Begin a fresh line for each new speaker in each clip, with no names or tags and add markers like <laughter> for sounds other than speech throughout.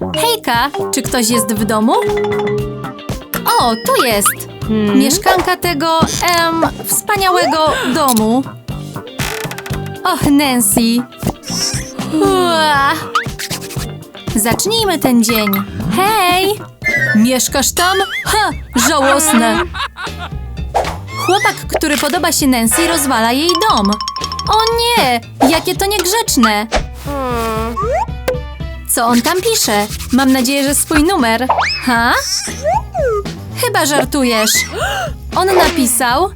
Hejka, czy ktoś jest w domu? O, tu jest. Mieszkanka tego, em, wspaniałego domu. Och, Nancy. Ua. Zacznijmy ten dzień. Hej! Mieszkasz tam? Ha! Żałosne! Chłopak, który podoba się Nancy, rozwala jej dom. O nie! Jakie to niegrzeczne! Co on tam pisze? Mam nadzieję, że swój numer. Ha? Chyba żartujesz. On napisał: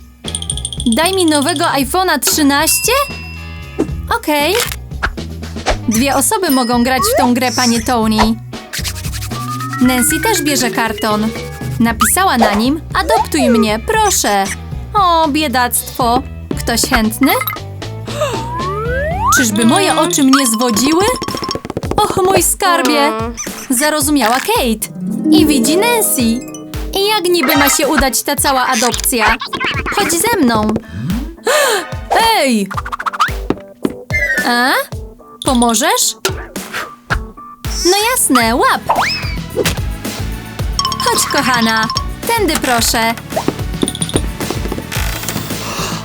Daj mi nowego iPhone'a 13? Okej. Dwie osoby mogą grać w tą grę, panie Tony. Nancy też bierze karton. Napisała na nim: Adoptuj mnie, proszę. O, biedactwo. Ktoś chętny? Czyżby moje oczy mnie zwodziły? Och, mój skarbie! Zarozumiała Kate. I widzi Nancy. I jak niby ma się udać ta cała adopcja? Chodź ze mną. <gasps> Ej! A? Pomożesz? No jasne, łap! Chodź, kochana. Tędy proszę.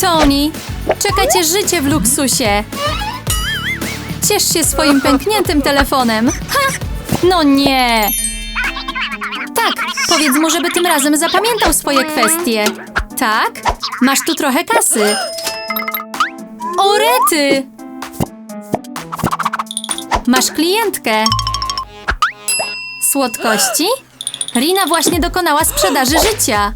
Tony, czeka cię życie w luksusie. Ciesz się swoim pękniętym telefonem. Ha! No nie! Tak, powiedz mu, żeby tym razem zapamiętał swoje kwestie. Tak? Masz tu trochę kasy. O, rety! Masz klientkę. Słodkości? Rina właśnie dokonała sprzedaży życia.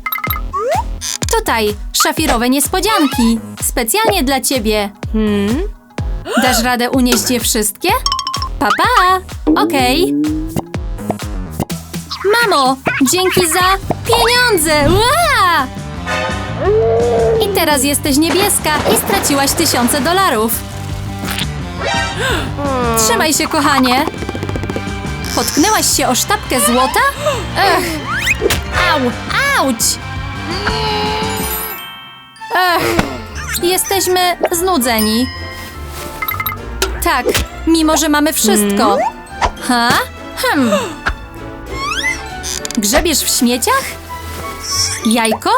Tutaj, szafirowe niespodzianki. Specjalnie dla ciebie.
Hmm?
Dasz radę unieść je wszystkie? Papa! Pa. Okej. Mamo, dzięki za pieniądze! Ła! I teraz jesteś niebieska i straciłaś tysiące dolarów. Trzymaj się, kochanie. Potknęłaś się o sztabkę złota? Ech! Au! Auć! Ech! Jesteśmy znudzeni. Tak, mimo że mamy wszystko. Ha? Hm. Grzebiesz w śmieciach? Jajko?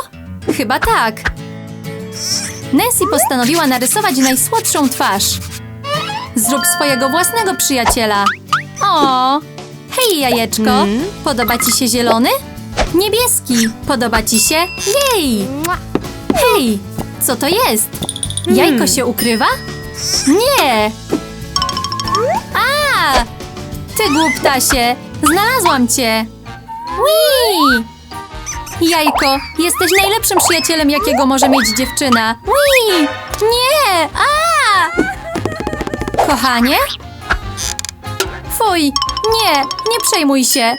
Chyba tak. Nancy postanowiła narysować najsłodszą twarz. Zrób swojego własnego przyjaciela. O! Hej, jajeczko! Podoba ci się zielony? Niebieski! Podoba ci się? Jej! Hej! Co to jest? Jajko się ukrywa? Nie! A! Ty głuptasie! Znalazłam cię! Wii! Jajko, jesteś najlepszym przyjacielem, jakiego może mieć dziewczyna. Wii! Nie! A! Kochanie? Fuj! Nie, nie przejmuj się.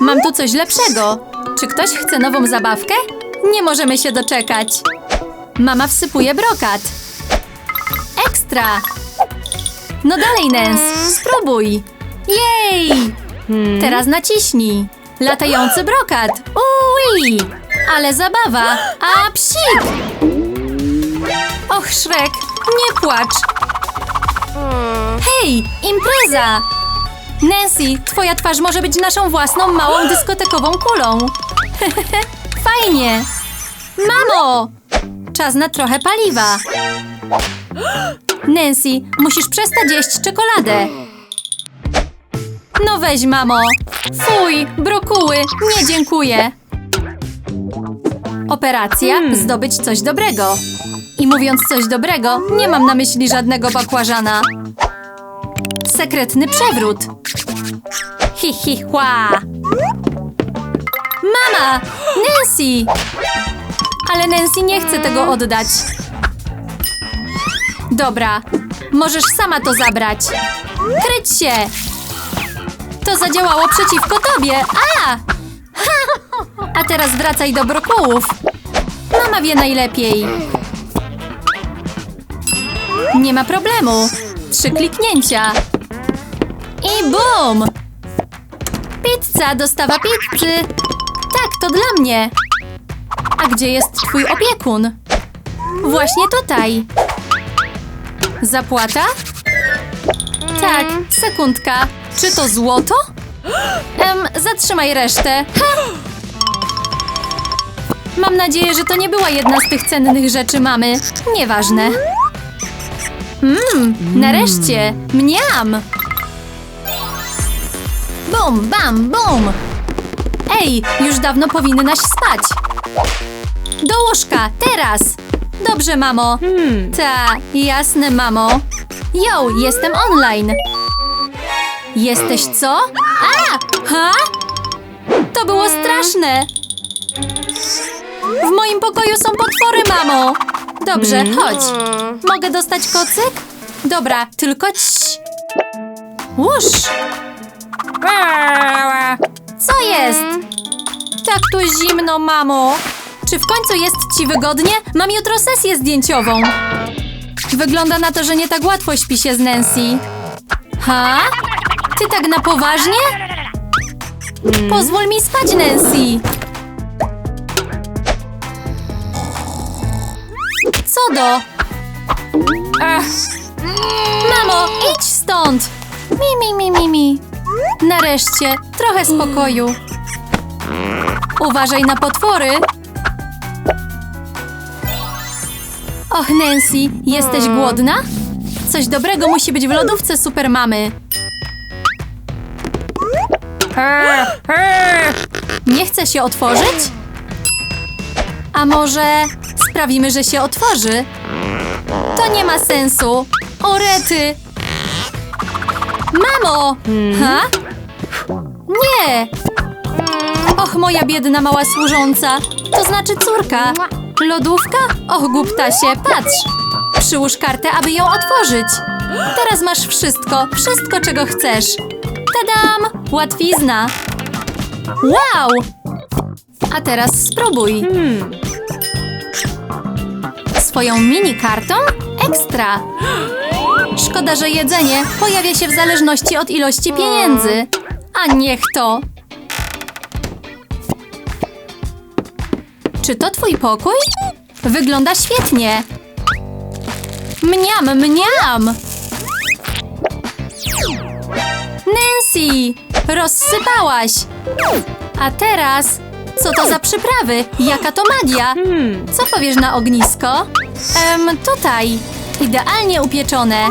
Mam tu coś lepszego. Czy ktoś chce nową zabawkę? Nie możemy się doczekać. Mama wsypuje brokat. Ekstra! No dalej, Nens, spróbuj. Jej! Teraz naciśnij. Latający brokat. Ui! Ale zabawa. A psik! Och, Szrek, nie płacz. Hej, impreza! Nancy, twoja twarz może być naszą własną małą dyskotekową kulą. <laughs> Fajnie. Mamo! Czas na trochę paliwa. Nancy, musisz przestać jeść czekoladę. No weź, mamo. Fuj, brokuły, nie dziękuję. Operacja zdobyć coś dobrego. I mówiąc coś dobrego, nie mam na myśli żadnego bakłażana. Sekretny przewrót. Hi, hi, hła. Mama! Nancy! Ale Nancy nie chce tego oddać. Dobra, możesz sama to zabrać. Kryć się! To zadziałało przeciwko tobie. A! Ha! <laughs> A teraz wracaj do brokułów. Mama wie najlepiej. Nie ma problemu. Trzy kliknięcia. I bum! Pizza, dostawa pizzy. Tak, to dla mnie. A gdzie jest twój opiekun? Właśnie tutaj. Zapłata? Tak, sekundka. Czy to złoto? Em, zatrzymaj resztę. Ha! Mam nadzieję, że to nie była jedna z tych cennych rzeczy mamy. Nieważne. Mmm, nareszcie. Mniam. Bum, bam, bum. Ej, już dawno powinnaś spać. Do łóżka, teraz. Dobrze, mamo. Ta, jasne, mamo. Yo, jestem online. Jesteś co? A! Ha? To było straszne. W moim pokoju są potwory, mamo. Dobrze, chodź. Mogę dostać kocyk? Dobra, tylko cii. Łusz. Co jest? Tak tu zimno, mamo. Czy w końcu jest ci wygodnie? Mam jutro sesję zdjęciową. Wygląda na to, że nie tak łatwo śpi się z Nancy. Ha? Ty tak na poważnie? Pozwól mi spać, Nancy. Co do? Mamo, idź stąd! Mi, mi, mi, mi, mi. Nareszcie, trochę spokoju. Uważaj na potwory. Och, Nancy, jesteś głodna? Coś dobrego musi być w lodówce supermamy. Nie chce się otworzyć? A może sprawimy, że się otworzy? To nie ma sensu. O rety! Mamo! Ha? Nie! Och, moja biedna mała służąca. To znaczy córka. Lodówka? Och, głuptasie, patrz. Przyłóż kartę, aby ją otworzyć. Teraz masz wszystko, wszystko czego chcesz. Tadam! Łatwizna. Wow! A teraz spróbuj. Swoją mini kartą? Ekstra! Szkoda, że jedzenie pojawia się w zależności od ilości pieniędzy. A niech to! Czy to twój pokój? Wygląda świetnie. Mniam, mniam! Nancy! Rozsypałaś! A teraz... Co to za przyprawy? Jaka to magia? Co powiesz na ognisko? Em, tutaj. Idealnie upieczone.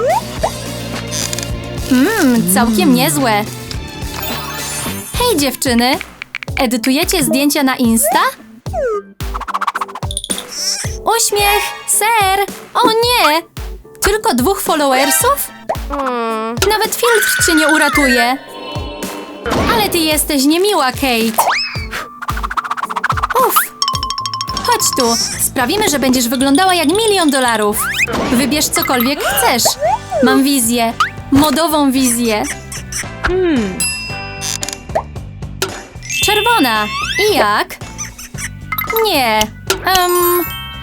Mmm, całkiem niezłe. Hej dziewczyny! Edytujecie zdjęcia na Insta? Uśmiech! Ser! O nie! Tylko dwóch followersów? Nawet filtr cię nie uratuje. Ale ty jesteś niemiła, Kate. Uff. Chodź tu. Sprawimy, że będziesz wyglądała jak milion dolarów. Wybierz cokolwiek chcesz. Mam wizję. Modową wizję. Czerwona. I jak? Nie.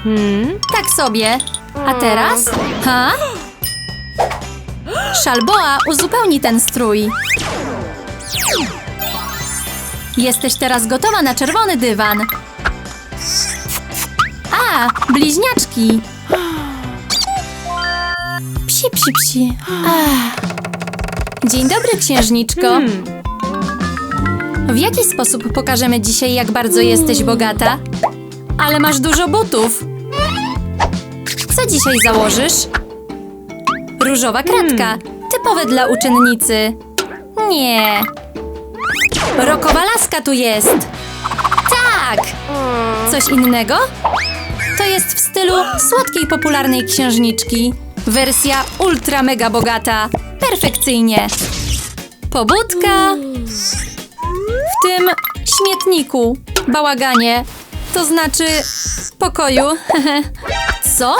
Em, tak sobie. A teraz? Ha? Szalboa uzupełni ten strój. Jesteś teraz gotowa na czerwony dywan. A, bliźniaczki. Psi, psi, psi. Ach. Dzień dobry, księżniczko. W jaki sposób pokażemy dzisiaj, jak bardzo jesteś bogata? Ale masz dużo butów. Co dzisiaj założysz? Różowa kratka. Typowe dla uczennicy. Nie. Rokowa laska tu jest. Tak. Coś innego? To jest w stylu słodkiej, popularnej księżniczki. Wersja ultra mega bogata. Perfekcyjnie. Pobudka. W tym śmietniku, bałaganie, to znaczy pokoju. <laughs> Co?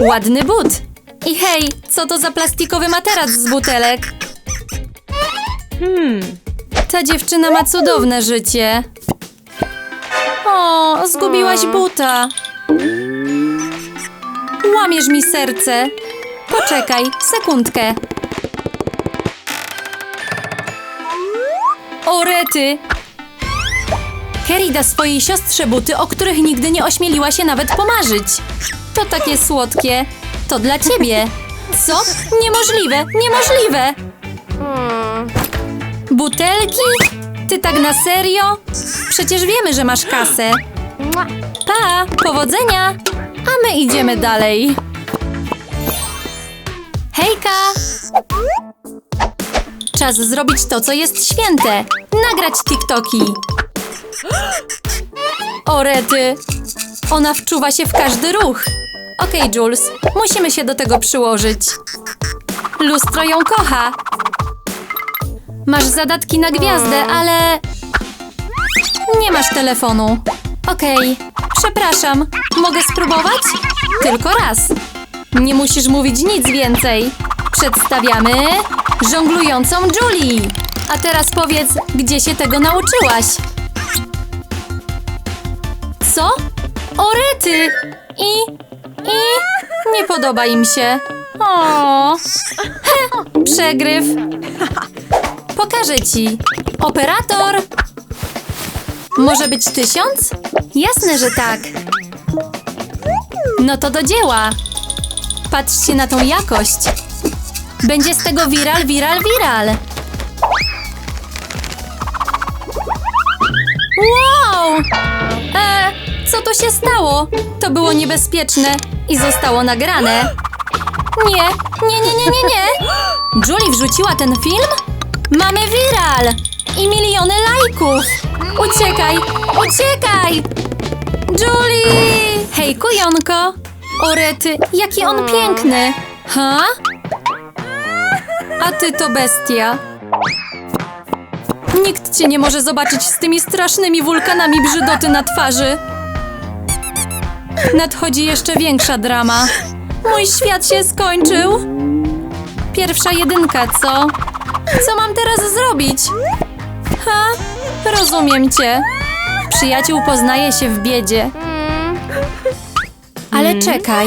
Ładny but. I hej, co to za plastikowy materac z butelek? Ta dziewczyna ma cudowne życie. O, zgubiłaś buta. Łamiesz mi serce. Poczekaj, sekundkę. O rety! Kerry da swojej siostrze buty, o których nigdy nie ośmieliła się nawet pomarzyć. To takie słodkie. To dla ciebie. Co? Niemożliwe, niemożliwe! Butelki? Ty tak na serio? Przecież wiemy, że masz kasę. Pa, powodzenia! A my idziemy dalej. Hejka! Czas zrobić to, co jest święte. Nagrać TikToki. O rety! Ona wczuwa się w każdy ruch. Okej, Jules, musimy się do tego przyłożyć. Lustro ją kocha. Masz zadatki na gwiazdę, ale... Nie masz telefonu. Okej, przepraszam. Mogę spróbować? Tylko raz. Nie musisz mówić nic więcej. Przedstawiamy żonglującą Julie. A teraz powiedz, gdzie się tego nauczyłaś? Co? Orety! I... i... nie podoba im się. O, <laughs> Przegryw. Pokażę ci. Operator! Może być tysiąc? Jasne, że tak. No to do dzieła. Patrzcie na tą jakość. Będzie z tego viral, viral, viral. Wow! E, co to się stało? To było niebezpieczne i zostało nagrane. Nie, nie, nie, nie, nie, nie. Julie wrzuciła ten film? Mamy viral! I miliony lajków! Uciekaj! Uciekaj! Julie! Hej, kujonko! Orety, jaki on piękny! Ha? A ty to bestia. Nikt cię nie może zobaczyć z tymi strasznymi wulkanami brzydoty na twarzy. Nadchodzi jeszcze większa drama. Mój świat się skończył. Pierwsza jedynka, co? Co mam teraz zrobić? Ha? Rozumiem cię. Przyjaciół poznaje się w biedzie. Ale czekaj.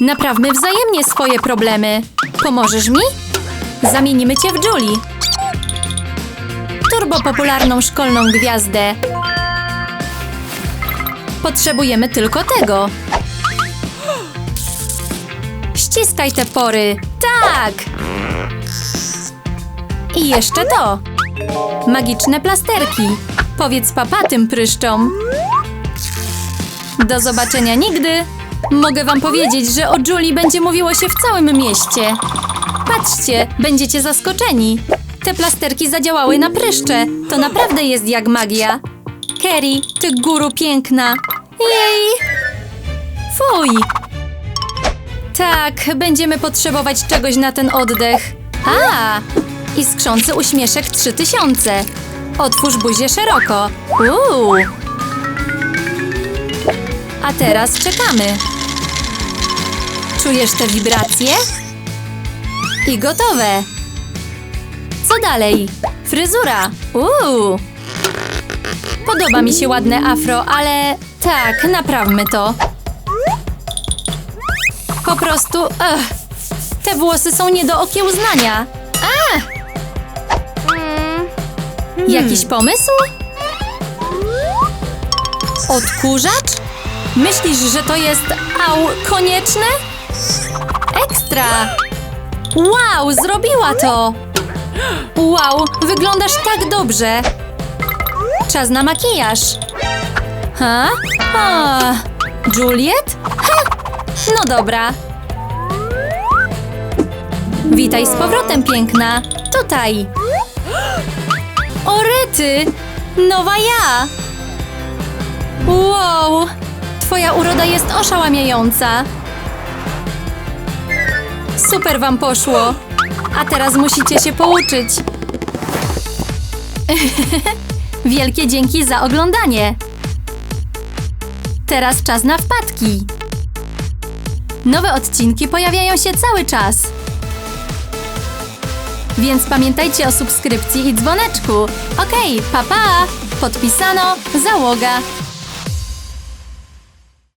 Naprawmy wzajemnie swoje problemy. Pomożesz mi? Zamienimy cię w Julie. Turbo popularną szkolną gwiazdę. Potrzebujemy tylko tego. Ściskaj te pory. Tak! I jeszcze to. Magiczne plasterki. Powiedz papa tym pryszczom. Do zobaczenia nigdy. Mogę wam powiedzieć, że o Julie będzie mówiło się w całym mieście. Patrzcie, będziecie zaskoczeni. Te plasterki zadziałały na pryszcze. To naprawdę jest jak magia. Kerry, ty guru piękna. Jej! Fuj! Tak, będziemy potrzebować czegoś na ten oddech. A! Iskrzący uśmieszek 3000. Otwórz buzię szeroko. Uuu! A teraz czekamy. Czujesz te wibracje? I gotowe. Co dalej? Fryzura. Uuu! Podoba mi się ładne afro, ale tak, naprawmy to. Po prostu, ech, te włosy są nie do okiełznania. A! Jakiś pomysł? Odkurzacz? Myślisz, że to jest au konieczne? Ekstra! Wow, zrobiła to! Wow, wyglądasz tak dobrze! Czas na makijaż. Ha? A, Juliet? Ha! No dobra. Witaj z powrotem, piękna. Tutaj. Orety! Nowa ja! Wow! Twoja uroda jest oszałamiająca. Super wam poszło. A teraz musicie się pouczyć. <laughs> Wielkie dzięki za oglądanie. Teraz czas na wpadki. Nowe odcinki pojawiają się cały czas. Więc pamiętajcie o subskrypcji i dzwoneczku. Okej, pa pa! Podpisano, załoga.